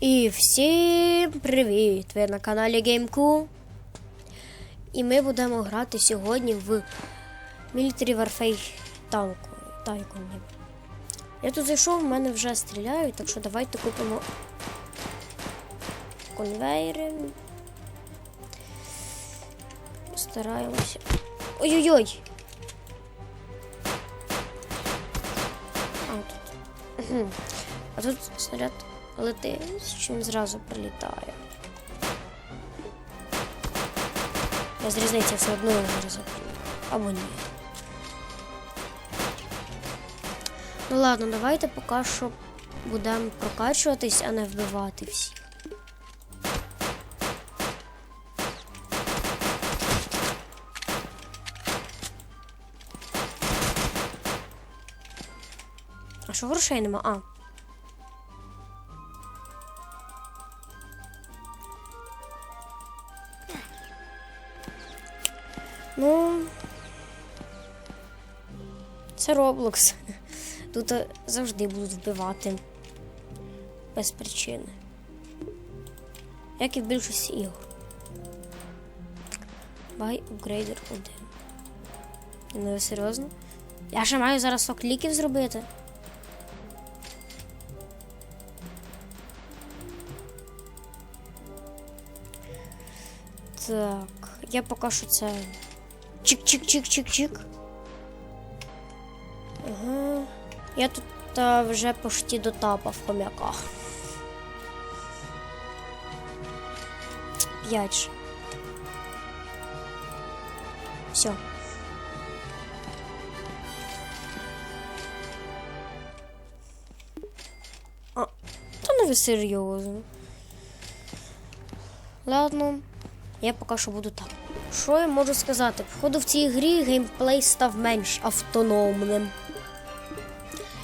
І всім привіт! Ви на каналі GameCube. І ми будемо грати сьогодні в Military Warfare. Тайкон. Я тут зайшов, в мене вже стріляють, так що давайте купимо конвейери. Стараємося. Ой-ой-ой! А, тут. А тут снаряд летить, що він зразу прилітає. Без різниці все одно його зараз Або ні. Ну ладно, давайте поки що будемо прокачуватись, а не вбивати всіх. А що грошей нема? А. Це Роблокс. Тут е, завжди будуть вбивати. Без причини. Як і в більшості ігор. Buy Upgrader 1. Ну, серйозно? Я ще маю зараз 100 кліків зробити. Так, я поки що це. Чик-чик-чик-чик-чик. Я тут та, вже почти дотапав в хомяках. П'ять. же. Все. А, та не ви серйозно. Ладно, я поки що буду там. Що я можу сказати? Походу в цій грі геймплей став менш автономним.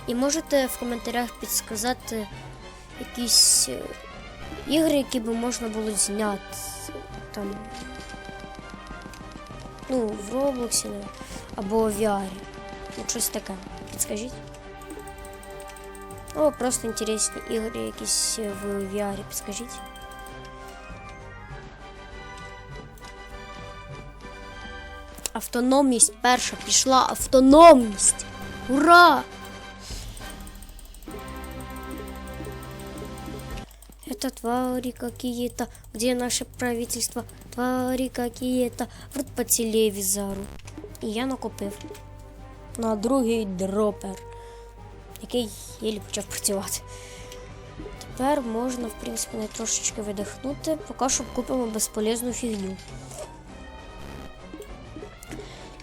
І можете в коментарях підсказати якісь е, ігри, які би можна було зняти. Там. Ну, в ну, або в VR. Ну, щось таке. Підскажіть. О, просто інтересні ігри якісь е, в VR, підскажіть. Автономність перша пішла автономність. Ура! Это твари какие-то. Где наше правительство? Твари какие-то. Врут по телевізору. І я накопив на другий дропер, який єлі почав працювати. Тепер можна, в принципі, не трошечки видихнути, поки що купимо безполезну фігню.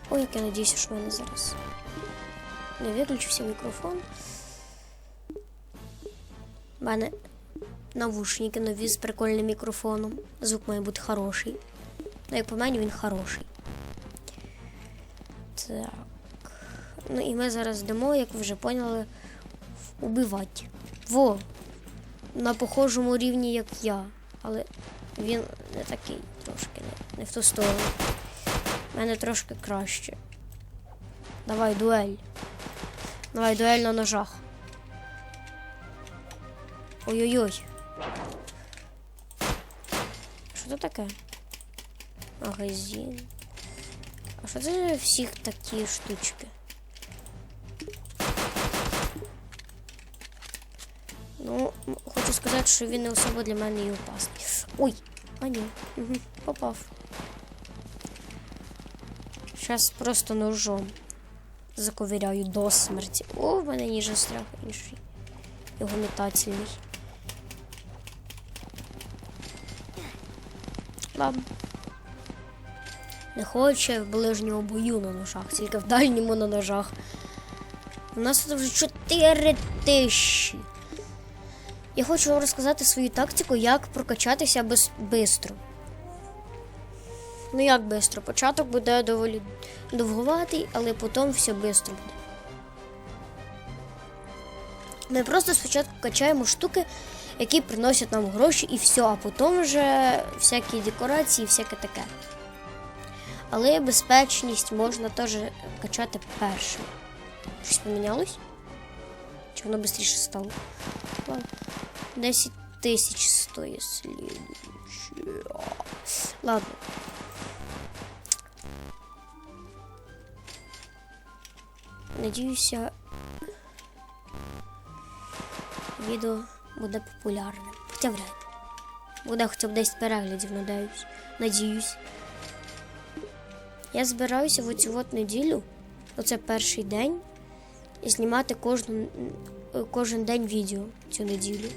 Ой, як я надіюся, що мене зараз не виключився мікрофон. Мене навушники нові з прикольним мікрофоном. Звук має бути хороший. Ну, як по мені, він хороший. Так. Ну і ми зараз йдемо, як ви вже поняли, убивати. Во! На похожому рівні, як я. Але він не такий трошки, не, не в ту сторону. У мене трошки краще. Давай, дуель. Давай, дуель на ножах. Ой-ой-ой. Що таке? Магазин. А що це всіх такі штучки? Ну, хочу сказати, що він не особо для мене і опасний. Ой, а ні, угу, попав. Зараз просто ножом заковиряю до смерті. О, в мене ніж застряг інший. Його метательний. Ладно. Не хоче в ближньому бою на ножах, тільки в дальньому на ножах. У нас тут вже 4 тисячі. Я хочу вам розказати свою тактику, як прокачатися без бистро. Ну як бистро? Початок буде доволі довгуватий, але потім все бистро буде. Ми просто спочатку качаємо штуки, які приносять нам гроші і все, а потім вже всякі декорації, всяке таке. Але безпечність можна теж качати першим. Щось помінялось? Чи воно швидше стало? Ладно. 10 тисяч стоїть слідуюче. Ладно. Надіюся, відео буде популярним. Хоча вряд. Буде хоча б 10 переглядів, надіюсь. Надіюсь. Я збираюся в оцю от неділю, оце перший день, і знімати кожну, кожен день відео цю неділю.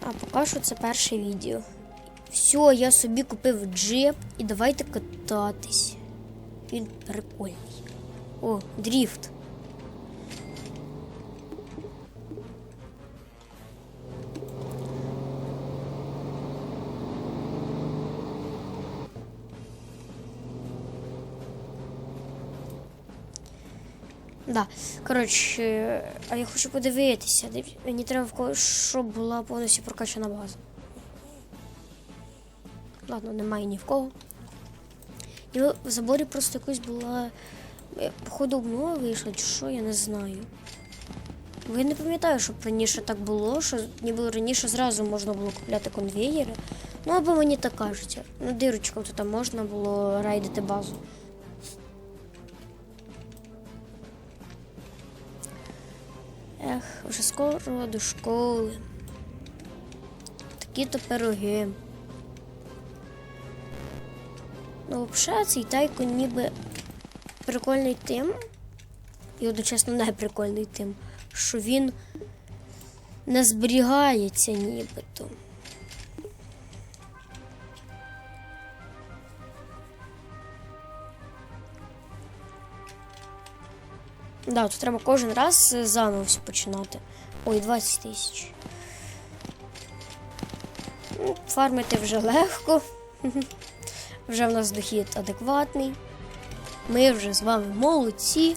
А поки що це перше відео. Все, я собі купив джип і давайте кататись. Він прикольний. О, дріфт. Да. Коротше, а я хочу подивитися. Мені треба в когось, щоб була повністю прокачана база. Ладно, немає ні в кого. І в заборі просто якось була. е, Походу обнова вийшла, чи що, я не знаю. Бо я не пам'ятаю, щоб раніше так було, що ніби раніше зразу можна було купляти конвеєри. Ну або мені так кажеться. Ну, дирочком то там можна було райдити базу. Ех, вже скоро до школи. Такі то пироги. Ну, взагалі, цей тайко ніби прикольний тим. І одночасно не прикольний тим, що він не зберігається нібито. Да, тут треба кожен раз заново все починати. Ой, 20 тисяч. Ну, Фармити вже легко. Вже в нас дохід адекватний. Ми вже з вами молодці,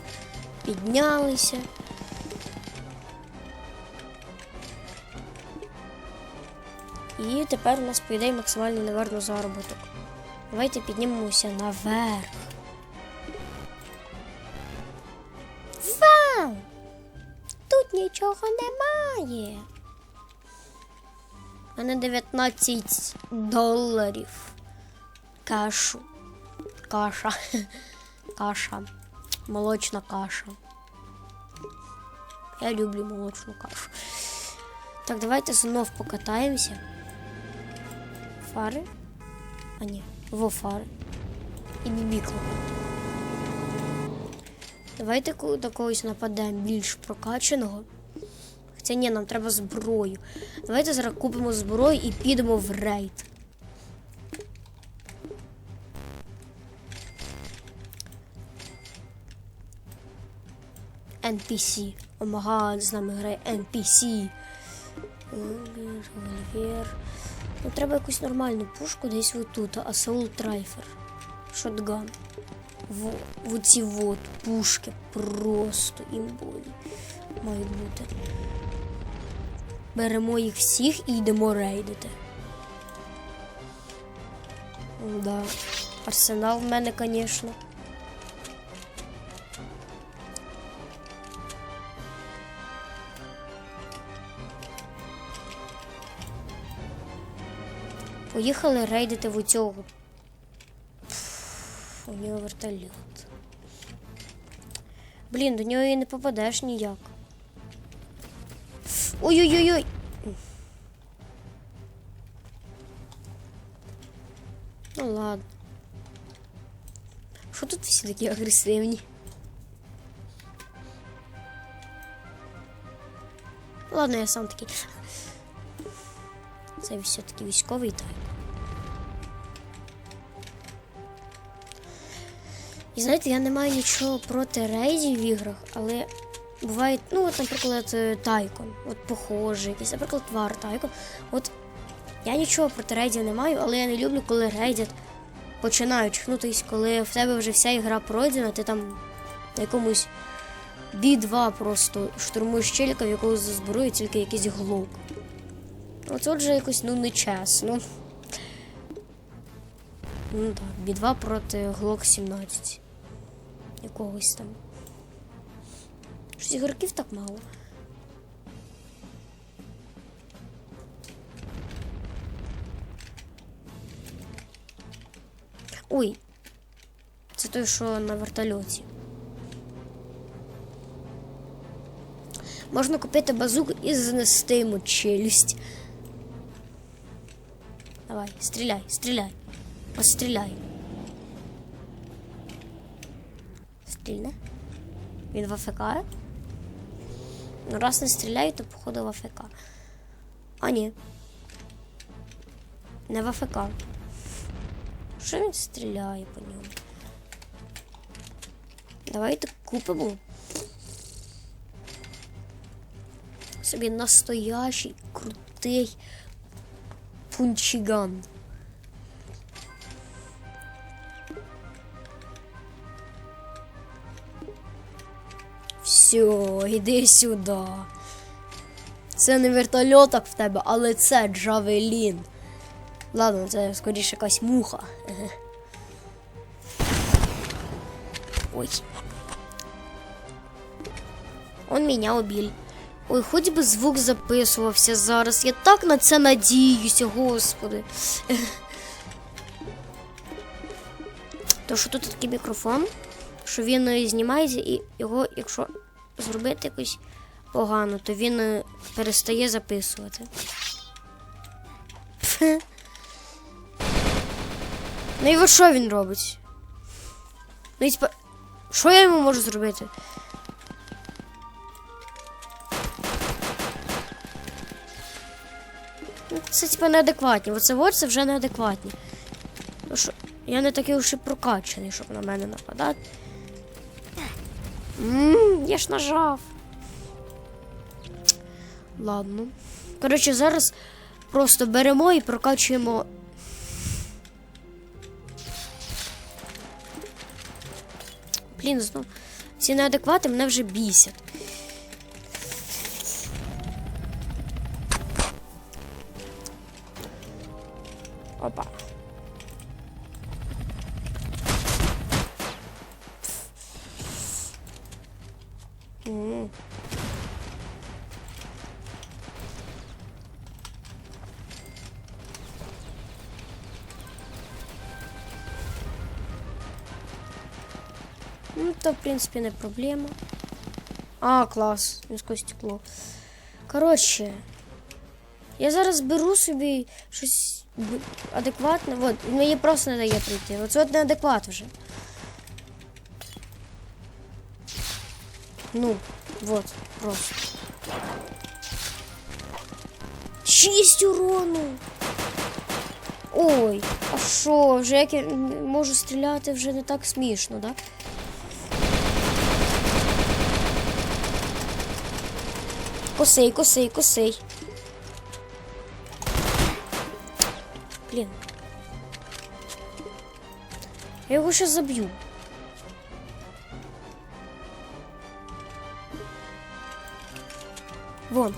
піднялися. І тепер у нас по ідеї максимальний наверно заробіток. Давайте піднімемося наверх. Вау! Тут нічого немає. У мене 19 доларів. Кашу. Каша. Каша. Молочна каша. Я люблю молочну кашу. Так, давайте знов покатаємося. Фари. А ні, во фари. І бібікло. Давайте до когось нападемо більш прокачаного. Хоча ні, нам треба зброю. Давайте зараз купимо зброю і підемо в рейд. NPC. Омага, з нами грає NPC. Револьвер. Ну, треба якусь нормальну пушку десь отут. Асаул Трайфер. Шотган. Во, вот ці пушки просто імбові мають бути. Беремо їх всіх і йдемо рейдити. Да. Арсенал в мене, звісно. Поїхали рейдити в цього. У нього вертольот. Блін, до нього і не попадеш ніяк. Ой-ой-ой-ой! Ну ладно. Що тут всі такі агресивні? Ладно, я сам такий. Це все-таки військовий тайп. І знаєте, я не маю нічого проти рейдів в іграх, але буває, ну от, наприклад, е, Тайкон, от похожий якийсь, наприклад, Вар Тайкон. От я нічого проти рейдів не маю, але я не люблю, коли рейдять починаючи. Ну, коли в тебе вже вся ігра пройдена, ти там на якомусь B2 просто штурмуєш челіка, в якого зброю тільки якийсь глок. Оце вже якось ну нечесно. Ну так, B2 проти Glock 17. якогось там. Щось ігроків так мало. Ой, це той, що на вертольоті. Можна купити базуку і знести йому челюсть. Давай, стріляй, стріляй. Постріляй. Він в АФК? Ну, раз не стріляє, то походу в АФК. А ні. Не в АФК. Що він стріляє по ньому? Давайте купимо. Собі настоящий, крутий пунчиган. Все, іди сюди. Це не вертольоток в тебе, але це Джавелін. Ладно, це скоріше якась муха. Ой. Он меня убил. Ой, хоч би звук записувався зараз. Я так на це надіюся, господи. То що тут такий мікрофон, що він е, знімається і його, якщо зробити якось погано, то він е, перестає записувати. Ну і от що він робить? Ну і типа, що я йому можу зробити? Ну, Це типа неадекватні. Оце от це вже неадекватні. Тому що я не такий і прокачаний, щоб на мене нападати. Ммм, я ж нажав. Ладно. Коротше, зараз просто беремо і прокачуємо. Блін, знов. Ці неадеквати мене вже бісять. Ну, то, в принципі, не проблема. А, клас, міське стекло. Коротше, я зараз беру собі щось адекватне. От, він мені просто не дає прийти. Оце от неадекват вже. Ну, вот, просто. Шість урону. Ой, а що, вже як я можу стріляти вже не так смішно, да? Косий, косий, косий. Блін. Я його ще заб'ю. Вон.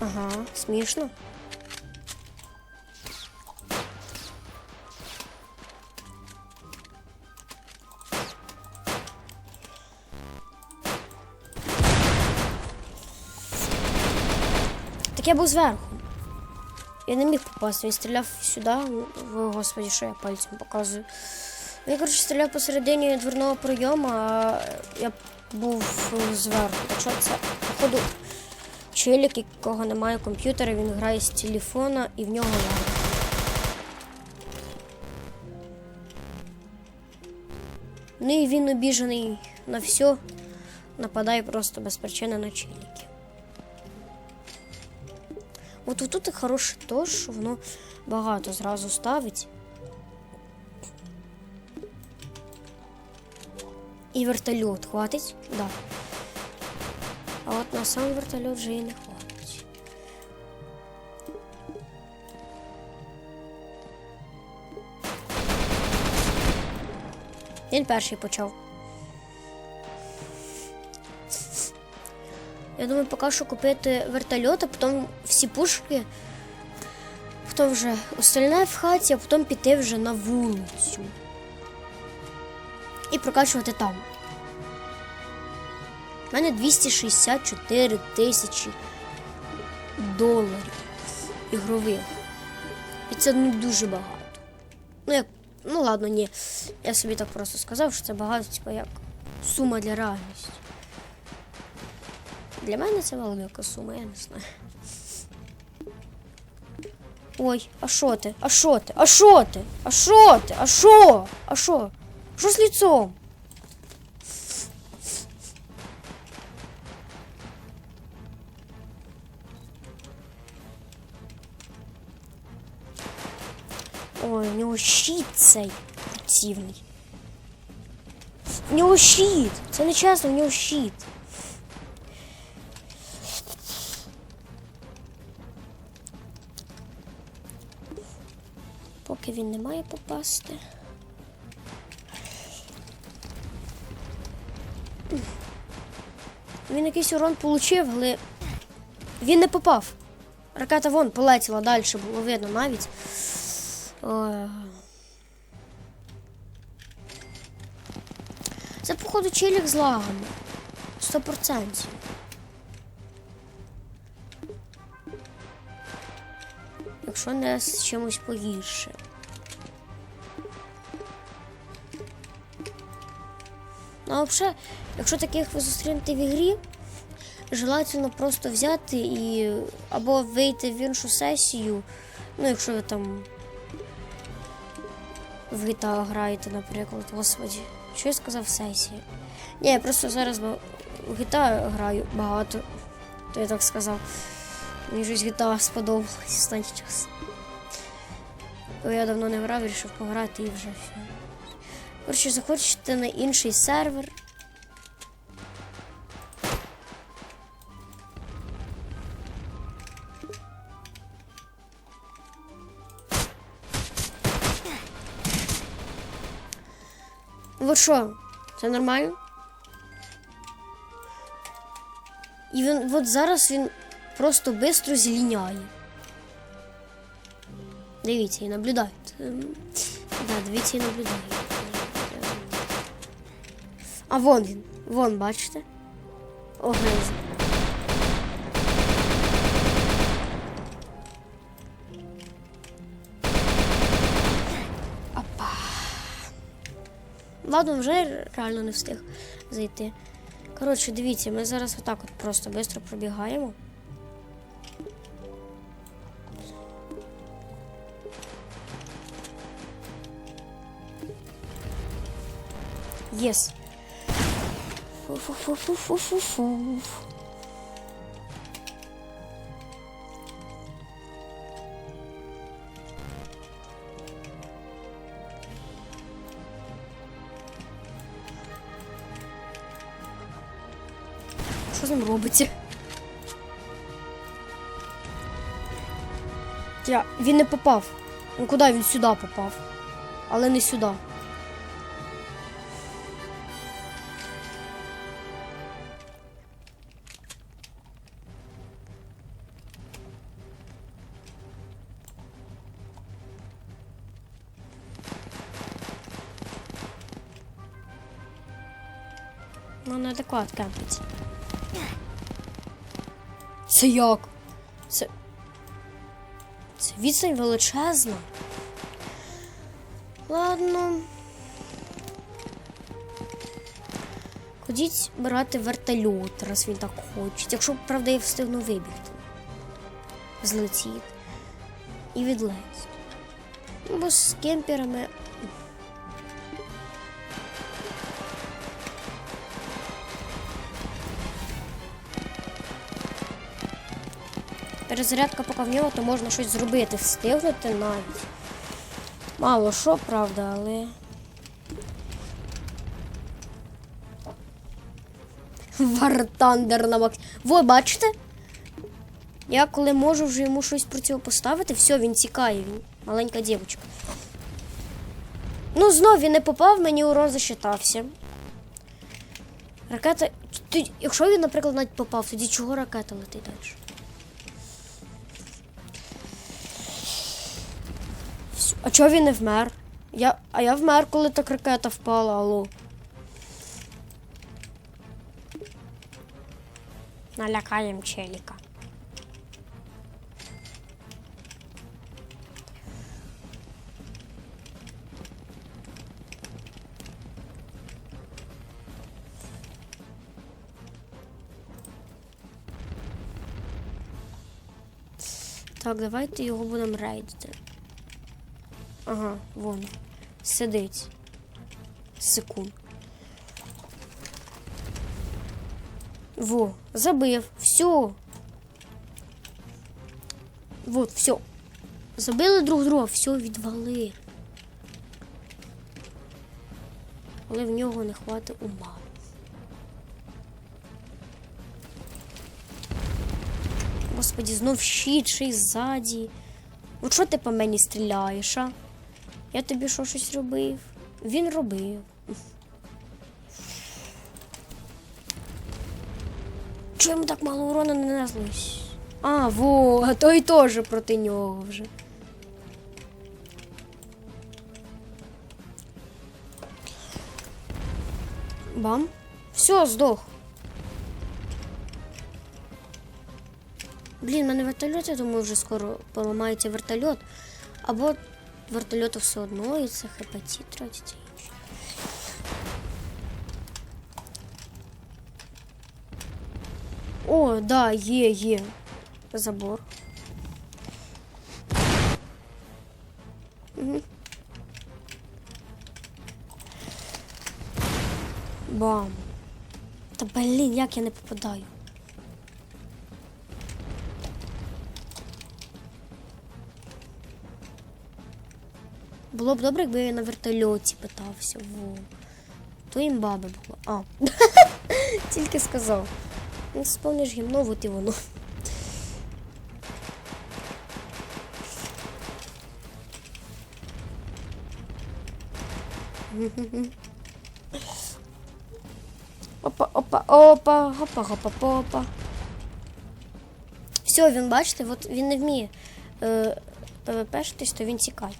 Ага, смішно. Так я був зверху. Я не міг попасти, він стріляв сюди. О, господи, що я пальцем показую. Він, коротше, стріляв посередині дверного прийому, а я був зверху. Що це, походу, челік, якого немає комп'ютера, він грає з телефона і в нього лаги. Ну і він обіжений на все, нападає просто без причини на челіки. От тут хороше то, що воно багато зразу ставить. І вертольот хватить? Да. А от на сам вертольот вже і не хватить. Він перший почав. Я думаю, поки що купити вертольот, а потім всі пушки. хто вже остальне в хаті, а потім піти вже на вулицю. І прокачувати там. У мене 264 тисячі доларів ігрових. І це не дуже багато. Ну, як, ну ладно, ні. Я собі так просто сказав, що це багато, типу, як сума для реальності. Для мене це велика сума, я не знаю. Ой, а що ти? А що ти? А що ти? А що ти? А що? А що? Що з лицом? Ой, у нього щит цей противний. У нього щит. Це не у нього щит. Він не має попасти. Він якийсь урон получив, але він не попав. Ракета вон полетіла далі, було видно навіть. Ой. Це, походу, челік з лагами. Сто процентів. Якщо не з чимось погірше. А взагалі, якщо таких ви зустрінете в ігрі, желательно просто взяти і або вийти в іншу сесію, ну, якщо ви там в GTA граєте, наприклад, господі. Що я сказав сесії? Ні, я просто зараз в GTA граю багато, то я так сказав. Мені щось GTA сподобалось останній час. Бо я давно не грав, вирішив пограти і вже все. Коротше, захочете на інший сервер. Вот що, це нормально? І він от зараз він просто швидко зліняє. Дивіться і наблюдайте. Ем, Да, дивіться і наблюдайте. А вон він. Вон, бачите? Огриз. Опа. Ладно, вже реально не встиг зайти. Коротше, дивіться, ми зараз отак от просто швидко пробігаємо. Єс. Фу-фу-фу-фу-фу-фу. Я, він не попав. Ну куди він сюди попав? Але не сюди. Ну, неадекват. Це як? Це. Це відстань величезна. Ладно. Ходіть брати вертольот, раз він так хоче. Якщо, правда, я встигну вибігти. Злетіти. І відлетіти. Ну, бо з кемперами перезарядка нього, то можна щось зробити, встигнути навіть. Мало що, правда, але. Вартандер на макс. Во, бачите? Я коли можу вже йому щось противопоставити, все, він тікає, він маленька дівчинка. Ну, знов він не попав, мені урон засчитався. Ракета. Якщо він, наприклад, навіть попав, тоді чого ракета летить далі? Чого він не вмер? Я, а я вмер, коли так ракета впала, алло. Налякаєм челіка. Так, давайте його будемо рейдити. Ага, вон. Сидить. Секунд. Во, забив. Все. Вот, все. Забили друг друга, все відвали. Але в нього не хватить ума. Господі, знов щит, ще й ззаді. От що ти по мені стріляєш, а? Я тобі що щось робив? Він робив. Чого йому так мало урона не нанеслось? А, во, а той теж проти нього вже. Бам. Все, здох. Блін, в мене вертольот, я думаю, вже скоро поламається вертольот. Або вертольоту все одно, і це хп тратиться. О, да, є, є. Забор. Угу. Бам. Та блін, як я не попадаю. Було б добре, якби я на вертольоті питався. Во. То їм баби було. А. Тільки сказав. Ну, сповниш гімно, от і воно. Опа, опа, опа, опа, опа, опа. Все, він, бачите, от він не вміє е, ПВПшитись, то він тікає.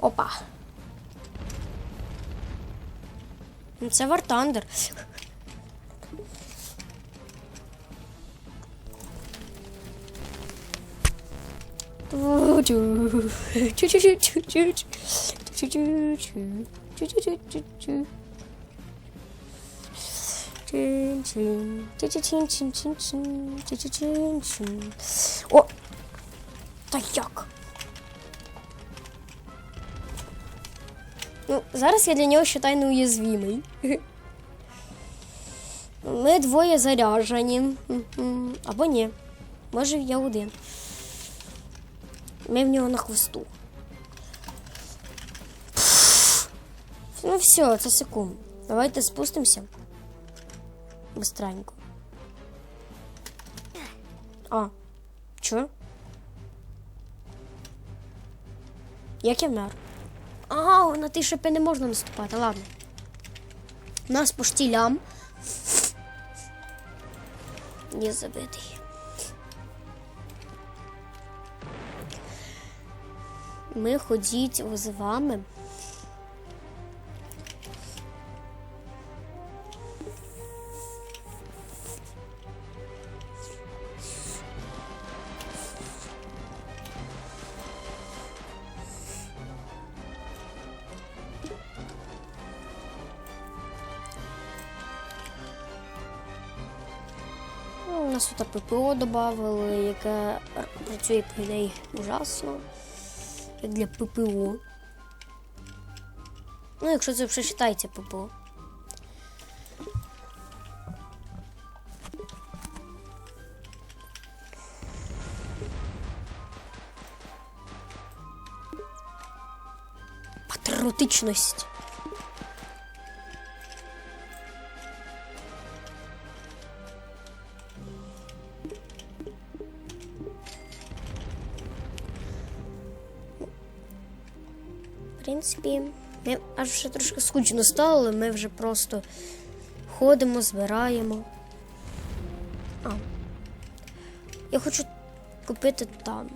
Опа. Ну, Це War Thunder. О! Та як? Ну, зараз я для нього вважаю неуязвимий. Ми двоє заряжені. Або ні. Може, я один. Ми в нього на хвосту. Ну все, це секунд. Давайте спустимося. Быстренько. А, чо? Як я вмер? Ага, на ті шипи не можна наступати, ладно. Нас по штілям. Не забитий. Ми ходіть з вами. Тут ППО додали, яке працює по ідеї ужасно. Як для ППО. Ну, якщо це вже вважається ППО. Патріотичність. Принципі, ми аж вже трошки скучно стало, але ми вже просто ходимо, збираємо. А. Я хочу купити танк.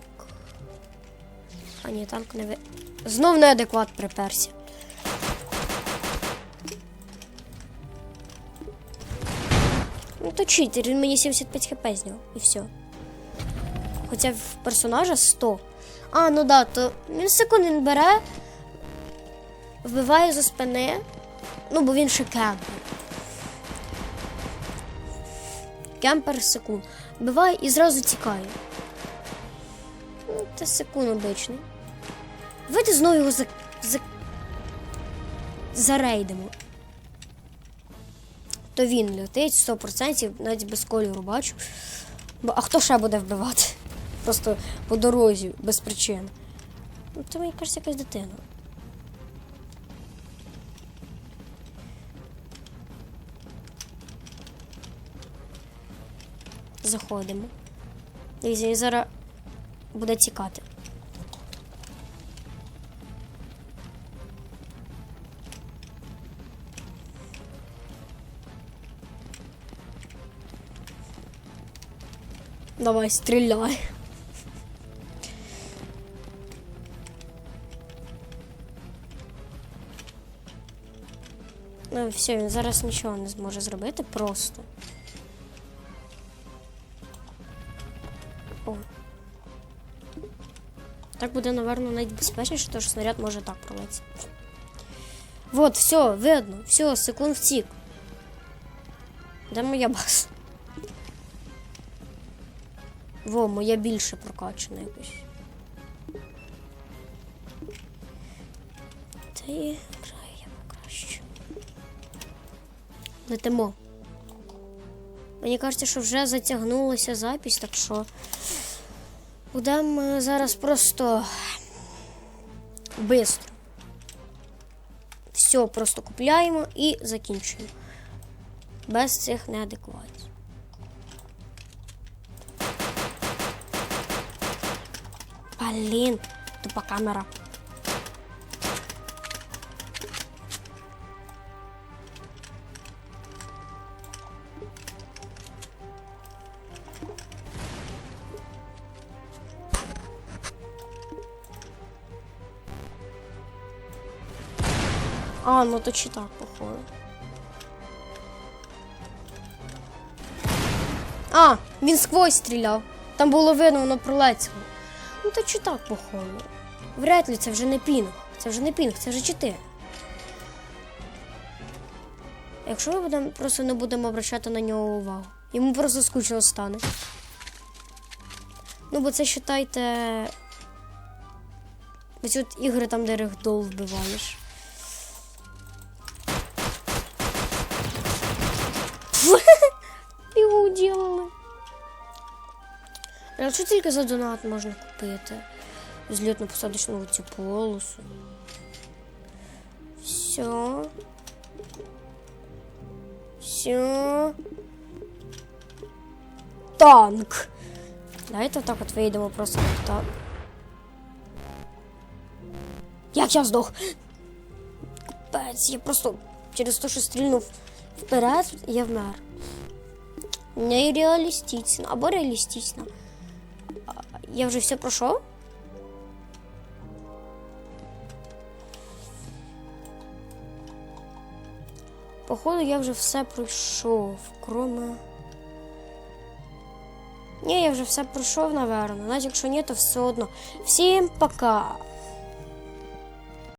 А ні, танк не ви. Знов неадекват приперся. Ну то читер, він мені 75 хп зняв і все. Хоча в персонажа 100. А, ну да, то він секунд він бере, вбиває за спини. Ну, бо він ще кемпер. Кемпер секунд. Вбиває і зразу тікає. Ну, це секунд обичний. Давайте знову його за... за... зарейдимо. То він летить 100%, навіть без кольору бачу. Бо, а хто ще буде вбивати? Просто по дорозі, без причин. Ну, це мені кажеться якась дитина. Заходимо. Дивіться, він зараз буде тікати. Давай, стріляй. Ну, все, він зараз нічого не зможе зробити просто. Так буде, напевно, навіть безпечніше, тому що снаряд може так пролетіти. Вот, все, видно, все, секунд втік. Де моя база? Во, моя більше прокачана якось. Та і граю я покраще. Летимо. Мені кажеться, що вже затягнулася запись, так що будемо зараз просто бистро. Все просто купляємо і закінчуємо. Без цих неадекватів. Блін, тупа камера. Ну то чи так, походу. А, він сквозь стріляв. Там було видно, воно пролетіло. Ну то чи так, походу. Вряд ли це вже не пінг. Це вже не пінг, це вже чити. Якщо ми будемо, просто не будемо обращати на нього увагу. Йому просто скучно стане. Ну, бо це вважайте. Ось от ігри там, де регдол вбиваєш. Його уділили. Якщо тільки за донат можна купити злітну посадочну цю полосу. Все. Все. Танк. Давайте отак от вийдемо просто на танк. Як я здох? Капець, я просто через те, що стрільнув Вперед, я вмер. Нереалістично. Або реалістично. Я вже все пройшов? Походу, я вже все пройшов, кроме. Ні, я вже все пройшов, напевно. Навіть якщо ні, то все одно. Всім пока!